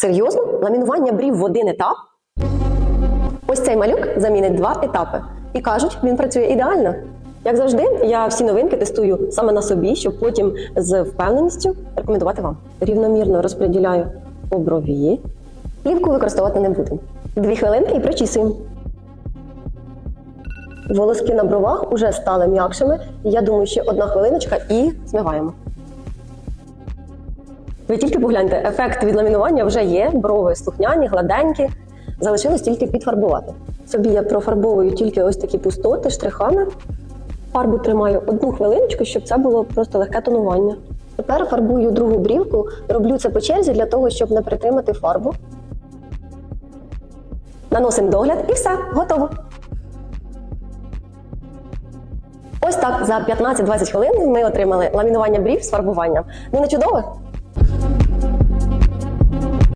Серйозно? Ламінування брів в один етап? Ось цей малюк замінить два етапи. І кажуть, він працює ідеально. Як завжди, я всі новинки тестую саме на собі, щоб потім з впевненістю рекомендувати вам. Рівномірно розподіляю по брові. Плівку використовувати не будемо. Дві хвилинки і причісуємо. Волоски на бровах вже стали м'якшими. Я думаю, ще одна хвилиночка і змиваємо. Ви тільки погляньте, ефект від ламінування вже є, брови слухняні, гладенькі. Залишилось тільки підфарбувати. Собі я профарбовую тільки ось такі пустоти штрихами. Фарбу тримаю одну хвилиночку, щоб це було просто легке тонування. Тепер фарбую другу брівку, роблю це по черзі для того, щоб не притримати фарбу. Наносимо догляд і все, готово. Ось так за 15-20 хвилин ми отримали ламінування брів з фарбуванням. Ну не чудово?